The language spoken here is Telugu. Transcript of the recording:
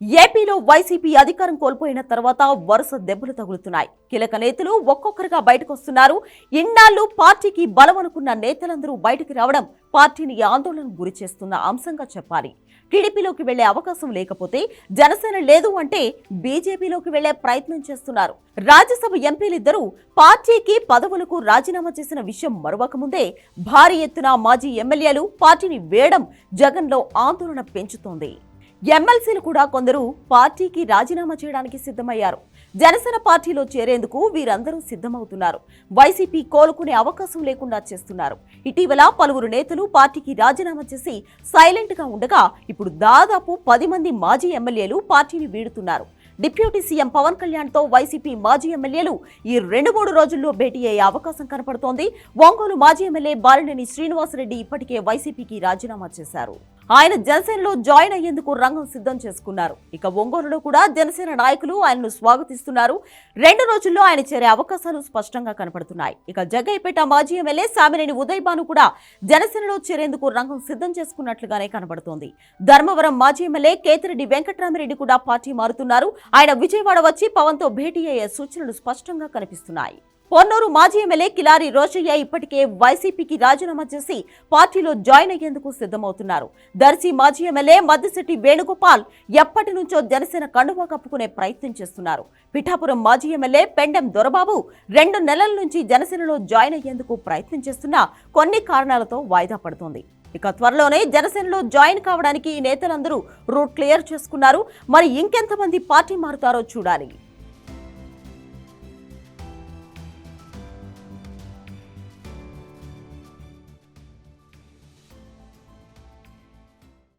ఏపీలో వైసీపీ అధికారం కోల్పోయిన తర్వాత వరుస దెబ్బలు తగులుతున్నాయి. కీలక నేతలు ఒక్కొక్కరుగా బయటకు వస్తున్నారు. ఇన్నాళ్ళు పార్టీకి బలమనుకున్న నేతలందరూ బయటకు రావడం పార్టీని ఆందోళనకు గురి చేస్తున్న అంశంగా చెప్పాలి. టీడీపీలోకి వెళ్ళే అవకాశం లేకపోతే జనసేన లేదు అంటే బీజేపీలోకి వెళ్ళే ప్రయత్నం చేస్తున్నారు. రాజ్యసభ ఎంపీలిద్దరూ పార్టీకి పదవులకు రాజీనామా చేసిన విషయం మరవకముందే భారీ ఎత్తున మాజీ ఎమ్మెల్యేలు పార్టీని వేయడం జగన్లో ఆందోళన పెంచుతోంది. ఎమ్మెల్సీలు కూడా కొందరు పార్టీకి రాజీనామా చేయడానికి సిద్ధమయ్యారు. జనసేన పార్టీలో చేరేందుకు వీరందరూ సిద్ధమవుతున్నారు. వైసీపీ కోలుకునే అవకాశం లేకుండా చేస్తున్నారు. ఇటీవల పలువురు నేతలు పార్టీకి రాజీనామా చేసి సైలెంట్గా ఉండగా ఇప్పుడు దాదాపు పది మంది మాజీ ఎమ్మెల్యేలు పార్టీని వీడుతున్నారు. డిప్యూటీ సీఎం పవన్ కళ్యాణ్తో వైసీపీ మాజీ ఎమ్మెల్యేలు ఈ రెండు మూడు రోజుల్లో భేటీ అయ్యే అవకాశం కనపడుతోంది. ఒంగోలు మాజీ ఎమ్మెల్యే బాలినేని శ్రీనివాసరెడ్డి ఇప్పటికే వైసీపీకి రాజీనామా చేశారు. ఆయన జనసేనలో జాయిన్ అయ్యేందుకు రంగం సిద్ధం చేసుకున్నారు. ఇక ఒంగోలులో కూడా జనసేన నాయకులు ఆయనను స్వాగతిస్తున్నారు. రెండు రోజుల్లో ఆయన చేరే అవకాశాలు స్పష్టంగా కనపడుతున్నాయి. ఇక జగ్గయ్యపేట మాజీ ఎమ్మెల్యే సామినేని ఉదయభాను కూడా జనసేనలో చేరేందుకు రంగం సిద్ధం చేసుకున్నట్లుగానే కనబడుతోంది. ధర్మవరం మాజీ ఎమ్మెల్యే కేతిరెడ్డి వెంకటరామిరెడ్డి కూడా పార్టీ మారుతున్నారు. ఆయన విజయవాడ వచ్చి పవన్తో భేటీ అయ్యే సూచనలు స్పష్టంగా కనిపిస్తున్నాయి. పొన్నూరు మాజీ ఎమ్మెల్యే కిలారి రోషయ్య ఇప్పటికే వైసీపీకి రాజీనామా చేసి పార్టీలో జాయిన్ అయ్యేందుకు సిద్ధమవుతున్నారు. దర్శి మాజీ ఎమ్మెల్యే మద్దిశెట్టి వేణుగోపాల్ ఎప్పటి నుంచో జనసేన కండువా కప్పుకునే ప్రయత్నం చేస్తున్నారు. పిఠాపురం మాజీ ఎమ్మెల్యే పెండెం దొరబాబు రెండు నెలల నుంచి జనసేనలో జాయిన్ అయ్యేందుకు ప్రయత్నం చేస్తున్నా కొన్ని కారణాలతో వాయిదా పడుతోంది. ఇక త్వరలోనే జనసేనలో జాయిన్ కావడానికి ఈ నేతలందరూ రూట్ క్లియర్ చేసుకున్నారు. మరి ఇంకెంతమంది పార్టీ మారుతారో చూడాలి.